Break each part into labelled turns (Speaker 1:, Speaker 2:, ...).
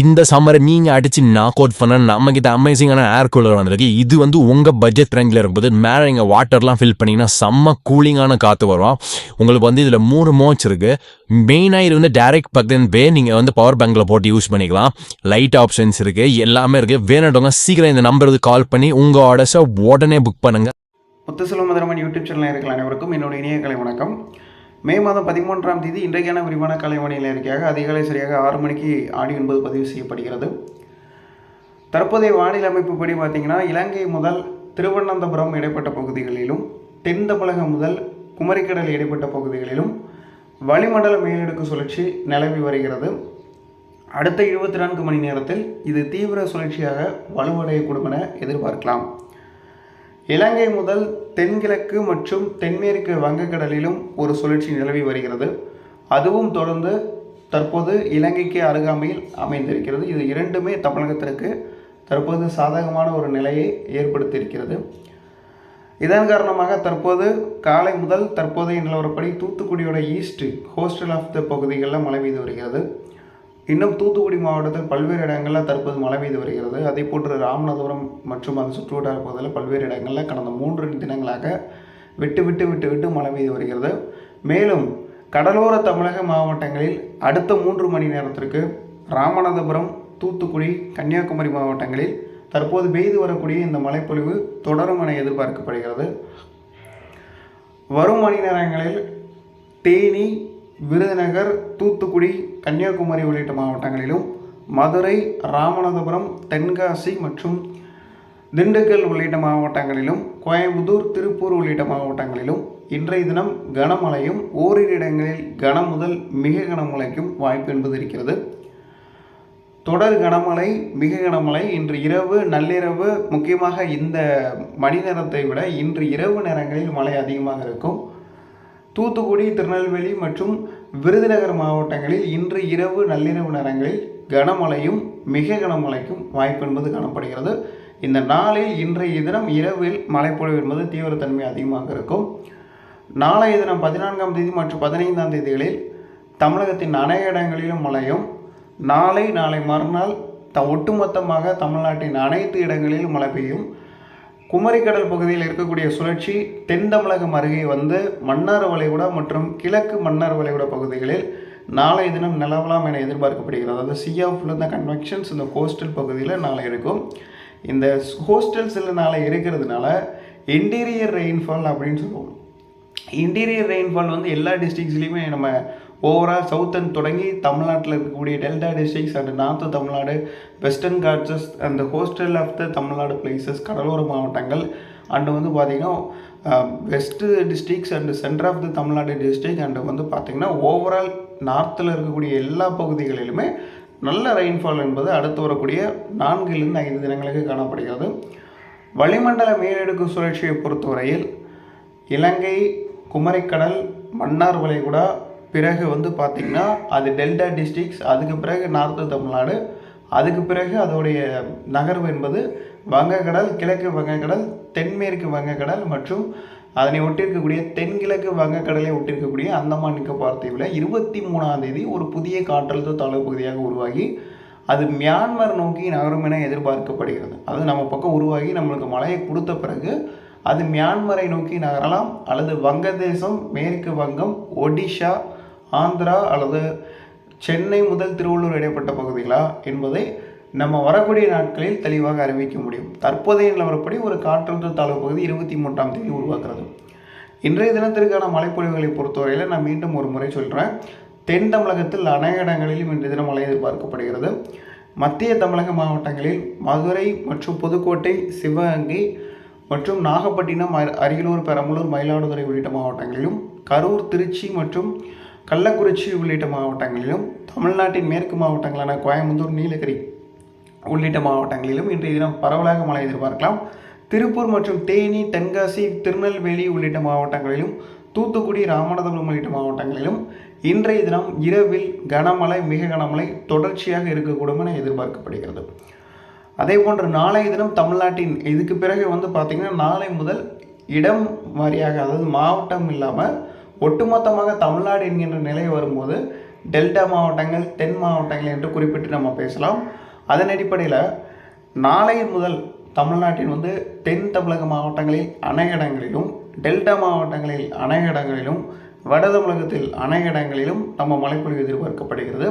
Speaker 1: இந்த சம்மரை நீங்க அடிச்சு நாக் அவுட் பண்ண நம்ம கிட்ட அமேசிங்கான ஏர் கூலர் வந்திருக்கு. இது வந்து உங்க பட்ஜெட் ரேஞ்சில் இருக்கும்போது மேலே இங்கே வாட்டர்லாம் ஃபில் பண்ணீங்கன்னா செம்ம கூலிங்கான காற்று வரும். உங்களுக்கு வந்து இதில் மூணு மோச் இருக்கு. மெயினாக இது வந்து டைரக்ட் பக்கத்து வே நீங்கள் வந்து பவர் பேங்கில் போட்டு யூஸ் பண்ணிக்கலாம். லைட் ஆப்ஷன்ஸ் இருக்கு. எல்லாமே இருக்கு. வேணுட்டவங்க சீக்கிரம் இந்த நம்பருக்கு கால் பண்ணி உங்க ஆர்டர்ஸை உடனே புக் பண்ணுங்க.
Speaker 2: முத்துசெல்வம் மதுரமன் யூடியூப் சேனல் இருக்கிற அனைவருக்கும் என்னோட இனிய கலை வணக்கம். மே மாதம் பதிமூன்றாம் தேதி இன்றைக்கான விரிவான கலைவாணியில் இருக்கையாக அதிகாலை சரியாக ஆறு மணிக்கு ஆடி என்பது பதிவு செய்யப்படுகிறது. தற்போதைய வானிலை அமைப்புப்படி பார்த்தீங்கன்னா இலங்கை முதல் திருவனந்தபுரம் இடைப்பட்ட பகுதிகளிலும் தென் தமிழகம் முதல் குமரிக்கடல் இடைப்பட்ட பகுதிகளிலும் வளிமண்டல மேலடுக்கு சுழற்சி நிலவி வருகிறது. அடுத்த இருபத்தி நான்கு மணி நேரத்தில் இது தீவிர சுழற்சியாக வலுவடையக்கூடும் என எதிர்பார்க்கலாம். இலங்கை முதல் தென்கிழக்கு மற்றும் தென்மேற்கு வங்கக்கடலிலும் ஒரு சுழற்சி நிலவி வருகிறது. அதுவும் தொடர்ந்து தற்போது இலங்கைக்கு அருகாமையில் அமைந்திருக்கிறது. இது இரண்டுமே தமிழகத்திற்கு தற்போது சாதகமான ஒரு நிலையை ஏற்படுத்தியிருக்கிறது. இதன் காரணமாக தற்போது காலை முதல் தற்போதைய நிலவரப்படி தூத்துக்குடியோட ஈஸ்ட் ஹோஸ்டல் ஆஃப் த பகுதிகளில் மழை பெய்து வருகிறது. இன்னும் தூத்துக்குடி மாவட்டத்தில் பல்வேறு இடங்களில் தற்போது மழை பெய்து வருகிறது. அதே போன்று ராமநாதபுரம் மற்றும் அது சுற்றுவட்டார பகுதியில் பல்வேறு இடங்களில் கடந்த மூன்று தினங்களாக விட்டு விட்டு விட்டு விட்டு மழை பெய்து வருகிறது. மேலும் கடலோர தமிழக மாவட்டங்களில் அடுத்த மூன்று மணி நேரத்திற்கு ராமநாதபுரம் தூத்துக்குடி கன்னியாகுமரி மாவட்டங்களில் தற்போது பெய்து வரக்கூடிய இந்த மழைப்பொழிவு தொடரும் என எதிர்பார்க்கப்படுகிறது. வரும் மணி நேரங்களில் தேனி விருதுநகர் தூத்துக்குடி கன்னியாகுமரி உள்ளிட்ட மாவட்டங்களிலும் மதுரை ராமநாதபுரம் தென்காசி மற்றும் திண்டுக்கல் உள்ளிட்ட மாவட்டங்களிலும் கோயம்புத்தூர் திருப்பூர் உள்ளிட்ட மாவட்டங்களிலும் இன்றைய தினம் கனமழையும் ஓரிரு இடங்களில் கன முதல் மிக கனமழைக்கும் வாய்ப்பு என்பது இருக்கிறது. தொடர் கனமழை மிக கனமழை இன்று இரவு நள்ளிரவு முக்கியமாக இந்த மணி நேரத்தை விட இன்று இரவு நேரங்களில் மழை அதிகமாக இருக்கும். தூத்துக்குடி திருநெல்வேலி மற்றும் விருதுநகர் மாவட்டங்களில் இன்று இரவு நள்ளிரவு நேரங்களில் கனமழையும் மிக கனமழைக்கும் வாய்ப்பு என்பது காணப்படுகிறது. இந்த நாளில் இன்றைய தினம் இரவில் மழைப்பொழிவு என்பது தீவிரத்தன்மை அதிகமாக இருக்கும். நாளைய தினம் பதினான்காம் தேதி மற்றும் பதினைந்தாம் தேதிகளில் தமிழகத்தின் அநேக இடங்களிலும் மழையும். நாளை நாளை மறுநாள் த ஒட்டுமொத்தமாக தமிழ்நாட்டின் அனைத்து இடங்களிலும் மழை பெய்யும். குமரிக்கடல் பகுதியில் இருக்கக்கூடிய சுழற்சி தென் தமிழகம் அருகே வந்து மன்னார் வளைகுடா மற்றும் கிழக்கு மன்னார் வளைகுடா பகுதிகளில் நாளைய தினம் நிலவலாம் என எதிர்பார்க்கப்படுகிறது. அதாவது சி ஆஃப் இந்த கன்வெக்ஷன்ஸ் இந்த கோஸ்டல் பகுதியில் நாளை இருக்கும். இந்த ஹோஸ்டல்ஸில் நாளை இருக்கிறதுனால இன்டீரியர் ரெயின்ஃபால் அப்படின்னு சொல்லுவோம். இன்டீரியர் ரெயின்ஃபால் வந்து எல்லா டிஸ்ட்ரிக்ஸ்லேயுமே நம்ம ஓவரால் சவுத்தன் தொடங்கி தமிழ்நாட்டில் இருக்கக்கூடிய delta districts and north Tamil Nadu western ghats and coastal of the Tamil Nadu places கடலோர மாவட்டங்கள். அண்டு வந்து பார்த்திங்கன்னா west districts and centre of the Tamil Nadu district and வந்து பார்த்திங்கன்னா ஓவரால் நார்த்தில் இருக்கக்கூடிய எல்லா பகுதிகளிலுமே நல்ல ரெயின்ஃபால் என்பது அடுத்து வரக்கூடிய நான்கிலிருந்து ஐந்து தினங்களுக்கு காணப்படுகிறது. வளிமண்டல மேலடுக்கு சுழற்சியை பொறுத்தவரையில் இலங்கை குமரிக்கடல் மன்னார் வளைகுடா பிறகு வந்து பார்த்திங்கன்னா அது டெல்டா டிஸ்ட்ரிக்ஸ் அதுக்கு பிறகு நார்த்து தமிழ்நாடு அதுக்கு பிறகு அதோடைய நகர்வு என்பது வங்கக்கடல் கிழக்கு வங்கக்கடல் தென்மேற்கு வங்கக்கடல் மற்றும் அதனை ஒட்டியிருக்கக்கூடிய தென்கிழக்கு வங்கக்கடலை ஒட்டியிருக்கக்கூடிய அந்தமான் நிக்கோபார் தீவில் இருபத்தி மூணாம் தேதி ஒரு புதிய காற்றழுத்த தாழ்வு பகுதியாக உருவாகி அது மியான்மர் நோக்கி நகரும் என எதிர்பார்க்கப்படுகிறது. அது நம்ம பக்கம் உருவாகி நம்மளுக்கு மழையை கொடுத்த பிறகு அது மியான்மரை நோக்கி நகரலாம் அல்லது வங்கதேசம் மேற்கு வங்கம் ஒடிஷா ஆந்திரா அல்லது சென்னை முதல் திருவள்ளூர் இடைப்பட்ட பகுதிகளா என்பதை நம்ம வரக்கூடிய நாட்களில் தெளிவாக அறிவிக்க முடியும். தற்போதைய நிலவரப்படி ஒரு காற்றழுத்த தாழ்வு பகுதி இருபத்தி மூன்றாம் தேதி உருவாக்குறது இன்றைய தினத்திற்கான மழைப்பொழிவுகளை பொறுத்தவரையில் நான் மீண்டும் ஒரு முறை சொல்கிறேன் தென் தமிழகத்தில் அநேக இடங்களிலும் இன்றைய தினம் மழை எதிர்பார்க்கப்படுகிறது. மத்திய தமிழக மாவட்டங்களில் மதுரை மற்றும் புதுக்கோட்டை சிவகங்கை மற்றும் நாகப்பட்டினம் அரியலூர் பெரம்பலூர் மயிலாடுதுறை உள்ளிட்ட மாவட்டங்களிலும் கரூர் திருச்சி மற்றும் கள்ளக்குறிச்சி உள்ளிட்ட மாவட்டங்களிலும் தமிழ்நாட்டின் மேற்கு மாவட்டங்களான கோயம்புத்தூர் நீலகிரி உள்ளிட்ட மாவட்டங்களிலும் இன்றைய தினம் பரவலாக மழை எதிர்பார்க்கலாம். திருப்பூர் மற்றும் தேனி தென்காசி திருநெல்வேலி உள்ளிட்ட மாவட்டங்களிலும் தூத்துக்குடி ராமநாதபுரம் உள்ளிட்ட மாவட்டங்களிலும் இன்றைய தினம் இரவில் கனமழை மிக கனமழை தொடர்ச்சியாக இருக்கக்கூடும் என எதிர்பார்க்கப்படுகிறது. அதே போன்று நாளைய தினம் தமிழ்நாட்டின் இதுக்கு பிறகு வந்து பார்த்திங்கன்னா நாளை முதல் இடம் வாரியாக அதாவது மாவட்டம் இல்லாமல் ஒட்டுமொத்தமாக தமிழ்நாடு என்கின்ற நிலை வரும்போது டெல்டா மாவட்டங்கள் தென் மாவட்டங்கள் என்று குறிப்பிட்டு நம்ம பேசலாம். அதன் அடிப்படையில் நாளை முதல் தமிழ்நாட்டின் வந்து தென் தமிழக மாவட்டங்களில் அநேக இடங்களிலும் டெல்டா மாவட்டங்களில் அநேக இடங்களிலும் வட தமிழகத்தில் அநேக இடங்களிலும் நம்ம மழைப்பொழிவு எதிர்பார்க்கப்படுகிறது.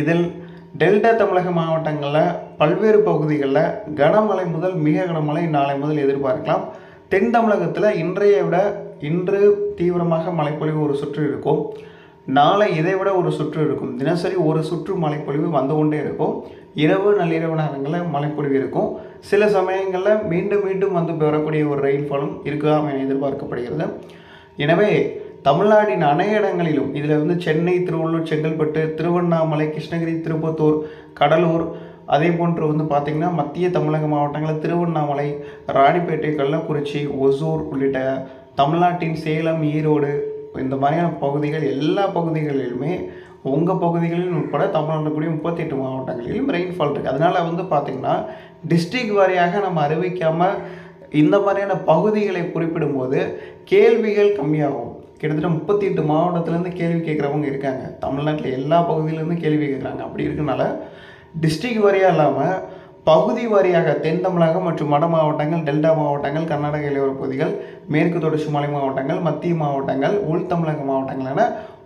Speaker 2: இதில் டெல்டா தமிழக மாவட்டங்களில் பல்வேறு பகுதிகளில் கனமழை முதல் மிக கனமழை நாளை முதல் எதிர்பார்க்கலாம். தென் தமிழகத்தில் இன்றைய விட இன்று தீவிரமாக மழைப்பொழிவு ஒரு சுற்று இருக்கும். நாளை இதை விட ஒரு சுற்று இருக்கும். தினசரி ஒரு சுற்று மழைப்பொழிவு வந்து கொண்டே இருக்கும். இரவு நள்ளிரவு நேரங்களில் மழைப்பொழிவு இருக்கும். சில சமயங்களில் மீண்டும் மீண்டும் வந்து பெறக்கூடிய ஒரு ரெயின்ஃபாலும் இருக்கலாம் என எதிர்பார்க்கப்படுகிறது. எனவே தமிழ்நாட்டின் அநேக இடங்களிலும் இதில் வந்து சென்னை திருவள்ளூர் செங்கல்பட்டு திருவண்ணாமலை கிருஷ்ணகிரி திருப்பத்தூர் கடலூர் அதே போன்று வந்து பார்த்திங்கன்னா மத்திய தமிழக மாவட்டங்களில் திருவண்ணாமலை ராணிப்பேட்டை கள்ளக்குறிச்சி ஒசூர் உள்ளிட்ட தமிழ்நாட்டின் சேலம் ஈரோடு இந்த மாதிரியான பகுதிகள் எல்லா பகுதிகளிலுமே உங்கள் பகுதிகளில் உட்பட தமிழ்நாட்டில் கூடிய முப்பத்தி எட்டு மாவட்டங்களிலும் ரெயின்ஃபால் இருக்குது அதனால் வந்து பார்த்திங்கன்னா டிஸ்ட்ரிக் வாரியாக நம்ம அறிவிக்காமல் இந்த மாதிரியான பகுதிகளை குறிப்பிடும்போது கேள்விகள் கம்மியாகும். கிட்டத்தட்ட முப்பத்தி எட்டு மாவட்டத்துலேருந்து கேள்வி கேட்குறவங்க இருக்காங்க. தமிழ்நாட்டில் எல்லா பகுதியிலேருந்து கேள்வி கேட்குறாங்க. அப்படி இருக்கனால டிஸ்ட்ரிக்ட் வாரியாக இல்லாமல் பகுதி வாரியாக தென் தமிழகம் மற்றும் வட மாவட்டங்கள் டெல்டா மாவட்டங்கள் கர்நாடக இளையோர பகுதிகள் மேற்கு தொடர்ச்சி மலை மாவட்டங்கள் மத்திய மாவட்டங்கள் உள் தமிழக மாவட்டங்கள் என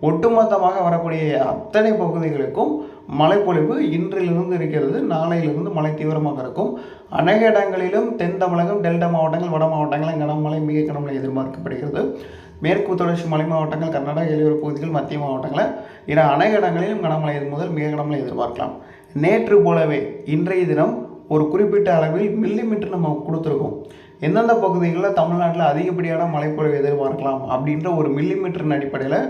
Speaker 2: ஒட்டுமொத்தமாக வரக்கூடிய அத்தனை பகுதிகளுக்கும் மழைப்பொழிவு இன்றிலிருந்து இருக்கிறது. நாளையிலிருந்து மழை தீவிரமாக இருக்கும். அநேக இடங்களிலும் தென் தமிழகம் டெல்டா மாவட்டங்கள் வட மாவட்டங்களில் கனமழை மிக கனமழை எதிர்பார்க்கப்படுகிறது. மேற்கு தொடர்ச்சி மலை மாவட்டங்கள் கர்நாடக இளையோர பகுதிகள் மத்திய மாவட்டங்களில் என அநேக இடங்களிலும் கனமழை முதல் மிக கனமழை எதிர்பார்க்கலாம். நேற்று போலவே இன்றைய தினம் ஒரு குறிப்பிட்ட அளவில் மில்லிமீட்டர் நம்ம கொடுத்துருக்கோம். எந்தெந்த பகுதிகளில் தமிழ்நாட்டில் அதிகப்படியான மழைப்பொழிவு எதிர்பார்க்கலாம் அப்படின்ற ஒரு மில்லிமீட்டரின் அடிப்படையில்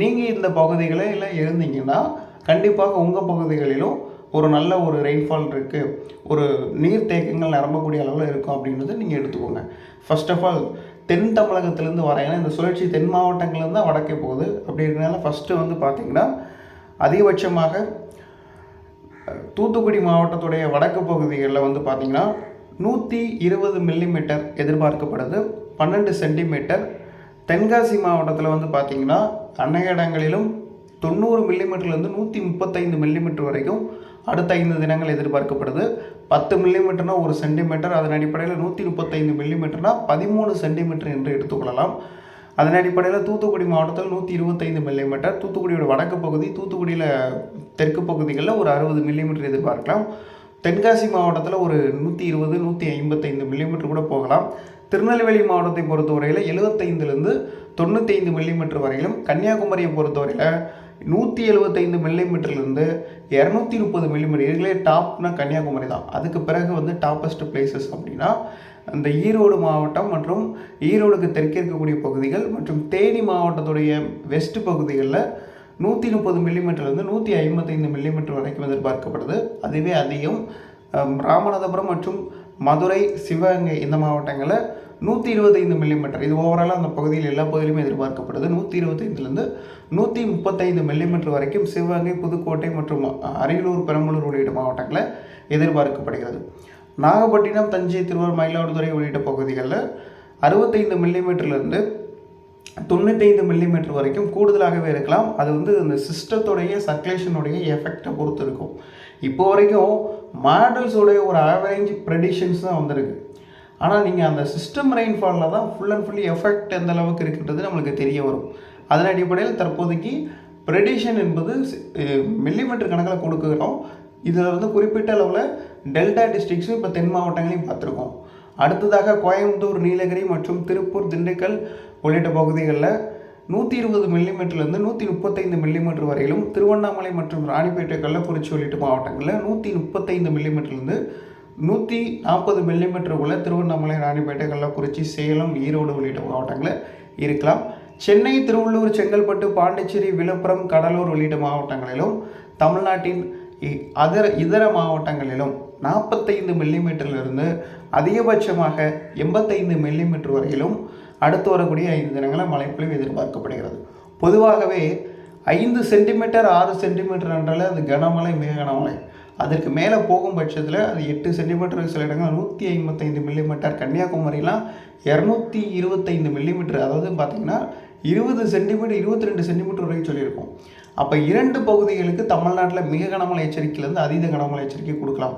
Speaker 2: நீங்கள் இந்த பகுதிகளில் இருந்தீங்கன்னா கண்டிப்பாக உங்கள் பகுதிகளிலும் ஒரு நல்ல ஒரு ரெயின்ஃபால் இருக்குது ஒரு நீர்த்தேக்கங்கள் நிரம்பக்கூடிய அளவில் இருக்கும் அப்படின்றத நீங்கள் எடுத்துக்கோங்க. ஃபர்ஸ்ட் ஆஃப் ஆல் தென் தமிழகத்திலேருந்து வர ஏன்னா இந்த சுழற்சி தென் மாவட்டங்கள்லேருந்து தான் வடக்கே போகுது. அப்படி இருக்கனால ஃபஸ்ட்டு வந்து பார்த்திங்கன்னா அதிகபட்சமாக தூத்துக்குடி மாவட்டத்துடைய வடக்கு பகுதிகளில் வந்து பார்த்திங்கன்னா நூற்றி இருபது மில்லிமீட்டர் எதிர்பார்க்கப்படுது பன்னெண்டு சென்டிமீட்டர். தென்காசி மாவட்டத்தில் வந்து பார்த்திங்கன்னா அநேக இடங்களிலும் தொண்ணூறு மில்லிமீட்டர்லேருந்து நூற்றி முப்பத்தைந்து மில்லிமீட்டர் வரைக்கும் அடுத்த ஐந்து தினங்கள் எதிர்பார்க்கப்படுது. பத்து மில்லிமீட்டர்னா ஒரு சென்டிமீட்டர் அதன் அடிப்படையில் நூற்றி முப்பத்தைந்து மில்லிமீட்டர்னா பதிமூணு சென்டிமீட்டர் என்று எடுத்துக்கொள்ளலாம். அதன் அடிப்படையில் தூத்துக்குடி மாவட்டத்தில் நூற்றி இருபத்தைந்து மில்லிமீட்டர் தூத்துக்குடியோட வடக்கு பகுதி தூத்துக்குடியில் தெற்கு பகுதிகளில் ஒரு அறுபது மில்லிமீட்டர் எதிர்பார்க்கலாம். தென்காசி மாவட்டத்தில் ஒரு நூற்றி இருபது நூற்றி ஐம்பத்தைந்து மில்லிமீட்டர் கூட போகலாம். திருநெல்வேலி மாவட்டத்தை பொறுத்தவரையில் எழுபத்தைந்துலேருந்து தொண்ணூற்றி ஐந்து மில்லிமீட்டர் வரையிலும் கன்னியாகுமரியை பொறுத்தவரையில் நூற்றி எழுபத்தைந்து மில்லிமீட்டர்லேருந்து இரநூத்தி முப்பது மில்லிமீட்டர் இதுலேயே டாப்னா கன்னியாகுமரி தான். அதுக்கு பிறகு வந்து டாப்பஸ்ட் பிளேசஸ் அப்படின்னா அந்த ஈரோடு மாவட்டம் மற்றும் ஈரோடுக்கு தெற்கே இருக்கக்கூடிய பகுதிகள் மற்றும் தேனி மாவட்டத்துடைய வெஸ்ட் பகுதிகளில் நூற்றி முப்பது மில்லிமீட்டர்லேருந்து நூற்றி ஐம்பத்தைந்து மில்லிமீட்டர் வரைக்கும் எதிர்பார்க்கப்படுது. அதுவே அதிகம். ராமநாதபுரம் மற்றும் மதுரை சிவகங்கை இந்த மாவட்டங்களில் நூற்றி இருபத்தைந்து மில்லிமீட்டர் இது ஓவராலாக அந்த பகுதியில் எல்லா பகுதியிலுமே எதிர்பார்க்கப்படுது. நூற்றி இருபத்தைந்துலேருந்து நூற்றி முப்பத்தைந்து மில்லிமீட்டர் வரைக்கும் சிவகங்கை புதுக்கோட்டை மற்றும் அரியலூர் பெரம்பலூர் உள்ளிட்ட மாவட்டங்களில் எதிர்பார்க்கப்படுகிறது. நாகப்பட்டினம் தஞ்சை திருவாரூர் மயிலாடுதுறை உள்ளிட்ட பகுதிகளில் அறுபத்தைந்து மில்லிமீட்டர்லேருந்து தொண்ணூத்தைந்து மில்லிமீட்டர் வரைக்கும் கூடுதலாகவே இருக்கலாம். அது வந்து அந்த சிஸ்டத்துடைய சர்க்குலேஷனுடைய எஃபெக்டை பொறுத்து இருக்கும் இப்போ வரைக்கும் மாடல்ஸோடைய ஒரு ஆவரேஜ் ப்ரெடிஷன்ஸ் தான் வந்திருக்கு. ஆனால் நீங்கள் அந்த சிஸ்டம் ரெயின்ஃபாலில் தான் ஃபுல் அண்ட் ஃபுல்லி எஃபெக்ட் எந்த அளவுக்கு இருக்குன்றது நம்மளுக்கு தெரிய வரும். அதன் அடிப்படையில் தற்போதைக்கு ப்ரெடிஷன் என்பது மில்லிமீட்டர் கணக்கில் கொடுக்குறோம். இதில் வந்து குறிப்பிட்ட அளவில் டெல்டா டிஸ்ட்ரிக்ஸும் இப்போ தென் மாவட்டங்களையும் பார்த்துருக்கோம். அடுத்ததாக கோயம்புத்தூர் நீலகிரி மற்றும் திருப்பூர் திண்டுக்கல் உள்ளிட்ட பகுதிகளில் நூற்றி இருபது மில்லிமீட்டர்லேருந்து நூற்றி முப்பத்தைந்து மில்லிமீட்டர் வரையிலும் திருவண்ணாமலை மற்றும் ராணிப்பேட்டை கள்ளக்குறிச்சி உள்ளிட்ட மாவட்டங்களில் நூற்றி முப்பத்தைந்து மில்லிமீட்டர்லேருந்து நூற்றி நாற்பது மில்லிமீட்டர் உள்ள திருவண்ணாமலை ராணிப்பேட்டை கள்ளக்குறிச்சி சேலம் ஈரோடு உள்ளிட்ட மாவட்டங்களில் இருக்கலாம். சென்னை திருவள்ளூர் செங்கல்பட்டு பாண்டிச்சேரி விழுப்புரம் கடலூர் உள்ளிட்ட மாவட்டங்களிலும் தமிழ்நாட்டின் அதர இதர மாவட்டங்களிலும் நாற்பத்தைந்து மில்லிமீட்டரிலிருந்து அதிகபட்சமாக எண்பத்தைந்து மில்லிமீட்டர் வரையிலும் அடுத்து வரக்கூடிய ஐந்து தினங்களில் மழைப்பொழிவு எதிர்பார்க்கப்படுகிறது. பொதுவாகவே ஐந்து சென்டிமீட்டர் ஆறு சென்டிமீட்டர் என்றாலே அது கனமழை மிக கனமழை. அதற்கு மேலே போகும் பட்சத்தில் அது எட்டு சென்டிமீட்டர் சில இடங்கள் நூற்றி ஐம்பத்தைந்து மில்லிமீட்டர் கன்னியாகுமரிலாம் இரநூத்தி இருபத்தைந்து மில்லிமீட்டர் அதாவது பார்த்திங்கன்னா இருபது சென்டிமீட்டர் இருபத்தி ரெண்டு சென்டிமீட்டர் வரைக்கும் சொல்லியிருக்கோம். அப்போ இரண்டு பகுதிகளுக்கு தமிழ்நாட்டில் மிக கனமழை எச்சரிக்கையிலேருந்து அதீத கனமழை எச்சரிக்கை கொடுக்கலாம்.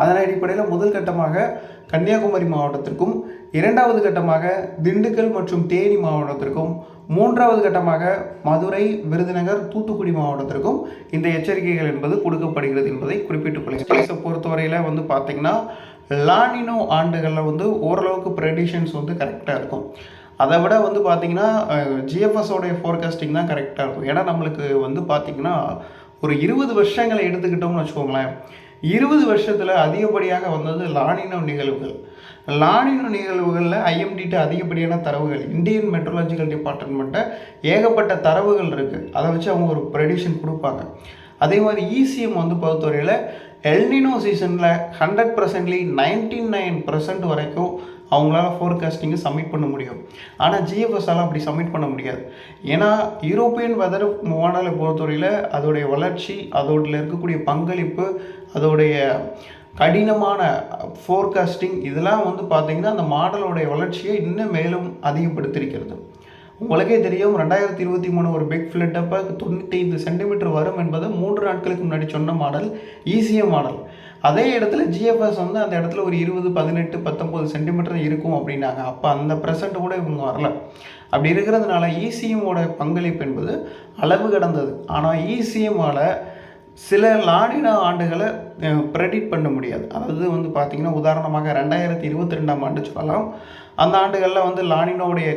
Speaker 2: அதன் அடிப்படையில் முதல் கட்டமாக கன்னியாகுமரி மாவட்டத்திற்கும் இரண்டாவது கட்டமாக திண்டுக்கல் மற்றும் தேனி மாவட்டத்திற்கும் மூன்றாவது கட்டமாக மதுரை விருதுநகர் தூத்துக்குடி மாவட்டத்திற்கும் இந்த எச்சரிக்கைகள் என்பது கொடுக்கப்படுகிறது என்பதை குறிப்பிட்டுக் கொள்கிறேன். பொறுத்தவரையில் வந்து பார்த்திங்கன்னா லானினோ ஆண்டுகளில் வந்து ஓரளவுக்கு ப்ரெடிஷன்ஸ் வந்து கரெக்டாக இருக்கும். அதை விட வந்து பார்த்தீங்கன்னா ஜிஎஃப்எஸோடைய ஃபோர்காஸ்டிங் தான் கரெக்டாக இருக்கும். ஏன்னா நம்மளுக்கு வந்து பார்த்திங்கன்னா ஒரு இருபது வருஷங்களை எடுத்துக்கிட்டோம்னு வச்சுக்கோங்களேன். இருபது வருஷத்தில் அதிகப்படியாக வந்தது லானினோ நிகழ்வுகள். லானினோ நிகழ்வுகளில் ஐஎம்டிட்டு அதிகப்படியான தரவுகள் இந்தியன் மெட்ரோலாஜிக்கல் டிபார்ட்மெண்ட்டை ஏகப்பட்ட தரவுகள் இருக்குது அதை வச்சு அவங்க ஒரு ப்ரெடிஷன் கொடுப்பாங்க. அதே மாதிரி இசிஎம் வந்து பொறுத்தவரையில் எல்னினோ சீசனில் hundred percently ninety nine percent வரைக்கும் அவங்களால ஃபோர்காஸ்டிங்கை சப்மிட் பண்ண முடியும். ஆனால் ஜிஎஃப்எஸ்ஸால் அப்படி சப்மிட் பண்ண முடியாது. ஏன்னா யூரோப்பியன் வெதர் மாடலை பொறுத்தவரையில் அதோடைய வளர்ச்சி அதோடில் இருக்கக்கூடிய பங்களிப்பு அதோடைய கடினமான ஃபோர்காஸ்டிங் இதெல்லாம் வந்து பார்த்திங்கன்னா அந்த மாடலோடைய வளர்ச்சியை இன்னும் மேலும் அதிகப்படுத்தியிருக்கிறது. உங்களுக்கே தெரியும் ரெண்டாயிரத்தி இருபத்தி மூணு ஒரு பிக் ஃப்ளட் அப்போ ஐந்து சென்டிமீட்டர் வரும் என்பது மூன்று நாட்களுக்கு முன்னாடி சொன்ன மாடல் ஈஸிய மாடல் அதே இடத்துல ஜிஎஃப்எஸ் வந்து அந்த இடத்துல ஒரு இருபது பதினெட்டு பத்தொம்போது சென்டிமீட்டர் இருக்கும் அப்படின்னாங்க. அப்போ அந்த ப்ரெசண்ட் கூட இவங்க வரல. அப்படி இருக்கிறதுனால இசிஎம்மோட பங்களிப்பு என்பது அளவு கடந்தது. ஆனால் இசிஎம்மால் சில லாடின ஆண்டுகளை ப்ரெடிக்ட் பண்ண முடியாது. அதாவது வந்து பார்த்திங்கன்னா உதாரணமாக ரெண்டாயிரத்தி இருபத்தி ரெண்டாம் ஆண்டு சொல்லலாம். அந்த ஆண்டுகளில் வந்து லானினோடைய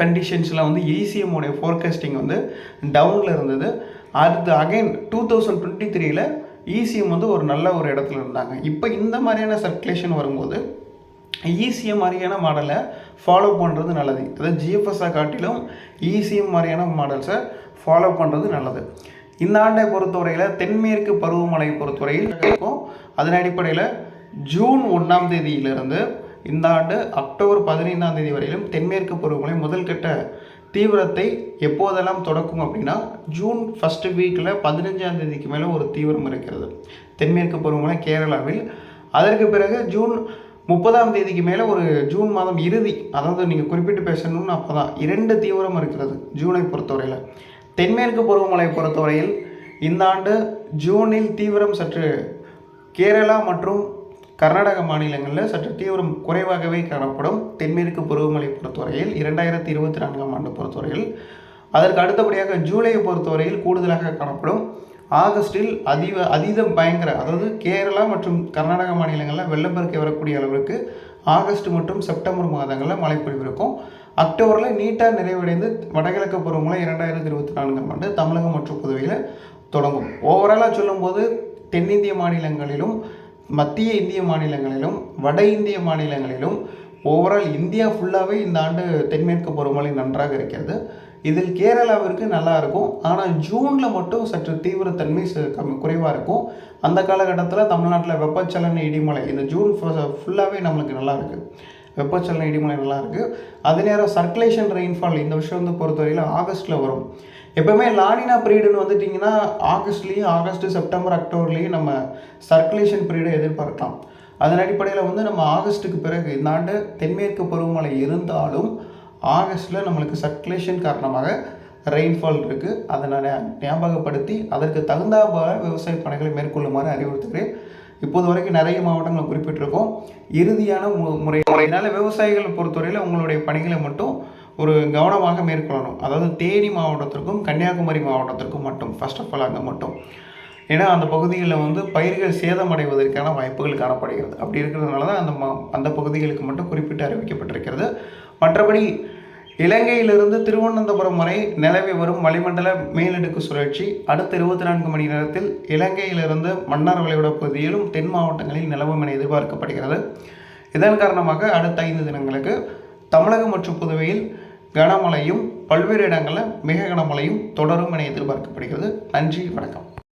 Speaker 2: கண்டிஷன்ஸில் வந்து இசிஎம்மோடைய ஃபோர்காஸ்டிங் வந்து டவுனில் இருந்தது. அடுத்து அகைன் டூ தௌசண்ட் டுவெண்ட்டி த்ரீயில் ஈசிஎம் வந்து ஒரு நல்ல ஒரு இடத்துல இருந்தாங்க. இப்போ இந்த மாதிரியான சர்க்குலேஷன் வரும்போது ஈசிஎம் மாதிரியான மாடலை ஃபாலோ பண்ணுறது நல்லது. அதாவது ஜிஎஃப்எஸ்ஸை காட்டிலும் ஈசிஎம் மாதிரியான மாடல்ஸை ஃபாலோ பண்ணுறது நல்லது. இந்த ஆண்டை பொறுத்தவரையில் தென்மேற்கு பருவமழை பொறுத்தவரையில் இருக்கும். அதன் அடிப்படையில் ஜூன் ஒன்றாம் தேதியிலிருந்து இந்த ஆண்டு அக்டோபர் பதினைந்தாம் தேதி வரையிலும் தென்மேற்கு பருவமழை முதல்கட்ட தீவிரத்தை எப்போதெல்லாம் தொடக்கும் அப்படின்னா ஜூன் ஃபஸ்ட்டு வீக்கில் பதினஞ்சாம் தேதிக்கு மேலே ஒரு தீவிரம் இருக்கிறது. தென்மேற்கு பருவமழை கேரளாவில். அதற்கு பிறகு ஜூன் முப்பதாம் தேதிக்கு மேலே ஒரு ஜூன் மாதம் இறுதி அதாவது நீங்கள் குறிப்பிட்டு பேசணும்னு அப்போ தான் இரண்டு தீவிரம் இருக்கிறது ஜூனை பொறுத்தவரையில். தென்மேற்கு பருவமழை பொறுத்தவரையில் இந்த ஆண்டு ஜூனில் தீவிரம் சற்று கேரளா மற்றும் கர்நாடக மாநிலங்களில் சற்று தீவிரம் குறைவாகவே காணப்படும் தென்மேற்கு பருவமழை பொறுத்தவரையில் இரண்டாயிரத்தி இருபத்தி நான்காம் ஆண்டு பொறுத்தவரையில் அதற்கு அடுத்தபடியாக ஜூலையை பொறுத்தவரையில் கூடுதலாக காணப்படும். ஆகஸ்டில் அதிக அதீதம் பயங்கர அதாவது கேரளா மற்றும் கர்நாடக மாநிலங்களில் வெள்ளப்பெருக்கை வரக்கூடிய அளவிற்கு ஆகஸ்ட் மற்றும் செப்டம்பர் மாதங்களில் மழைப்பொழிவு இருக்கும் அக்டோபரில் நீட்டாக நிறைவடைந்து வடகிழக்கு பருவமழை இரண்டாயிரத்தி இருபத்தி நான்காம் ஆண்டு தமிழகம் மற்றும் புதுவையில் தொடங்கும். ஓவராலாக சொல்லும்போது தென்னிந்திய மாநிலங்களிலும் மத்திய இந்திய மாநிலங்களிலும் வட இந்திய மாநிலங்களிலும் ஓவரால் இந்தியா ஃபுல்லாகவே இந்த ஆண்டு தென்மேற்கு பருவமழை நன்றாக இருக்கிறது. இதில் கேரளாவிற்கு நல்லா இருக்கும். ஆனால் ஜூனில் மட்டும் சற்று தீவிரத்தன்மை கம்மி குறைவாக இருக்கும். அந்த காலகட்டத்தில் தமிழ்நாட்டில் வெப்பச்சலன இடிமலை இந்த ஜூன் ஃபுல்லாகவே நம்மளுக்கு நல்லா இருக்குது வெப்பச்சலன இடிமலை நல்லா இருக்குது அதே நேரம் சர்க்குலேஷன் ரெயின்ஃபால் இந்த வருஷம் வந்து பொறுத்தவரையில் ஆகஸ்ட்டில் வரும். எப்பவுமே லானினா பீரியடுன்னு வந்துட்டிங்கன்னா ஆகஸ்ட்லேயும் ஆகஸ்ட்டு செப்டம்பர் அக்டோபர்லேயும் நம்ம சர்க்குலேஷன் பீரியடை எதிர்பார்க்கலாம். அதன் அடிப்படையில் வந்து நம்ம ஆகஸ்ட்டுக்கு பிறகு இந்த ஆண்டு தென்மேற்கு பருவமழை இருந்தாலும் ஆகஸ்ட்டில் நம்மளுக்கு சர்க்குலேஷன் காரணமாக ரெயின்ஃபால் இருக்குது அதை நான் ஞா- ஞாபகப்படுத்தி அதற்கு தகுந்தாப்பால விவசாய பணிகளை மேற்கொள்ளுமாறு அறிவுறுத்துகிறேன். இப்போது வரைக்கும் நிறைய மாவட்டங்களை குறிப்பிட்டிருக்கோம். இறுதியான மு- முறை முறையினால் விவசாயிகளை பொறுத்தவரையில் உங்களுடைய பணிகளை மட்டும் ஒரு கவனமாக மேற்கொள்ளணும். அதாவது தேனி மாவட்டத்திற்கும் கன்னியாகுமரி மாவட்டத்திற்கும் மட்டும் ஃபர்ஸ்ட் ஆஃப் ஆல் அங்கே மட்டும். ஏன்னா அந்த பகுதிகளில் வந்து பயிர்கள் சேதமடைவதற்கான வாய்ப்புகள் காணப்படுகிறது. அப்படி இருக்கிறதுனால தான் அந்த மா அந்த பகுதிகளுக்கு மட்டும் குறிப்பிட்டு அறிவிக்கப்பட்டிருக்கிறது. மற்றபடி இலங்கையிலிருந்து திருவனந்தபுரம் வரை நிலவி வரும் வளிமண்டல மேலடுக்கு சுழற்சி அடுத்த இருபத்தி நான்கு மணி நேரத்தில் இலங்கையிலிருந்து மன்னார் வளைகுடா பகுதியிலும் தென் மாவட்டங்களில் நிலவும் என எதிர்பார்க்கப்படுகிறது. இதன் காரணமாக அடுத்த ஐந்து தினங்களுக்கு தமிழகம் மற்றும் புதுவையில் கனமழையும் பல்வேறு இடங்களில் மிக கனமழையும் தொடரும் என எதிர்பார்க்கப்படுகிறது. நன்றி வணக்கம்.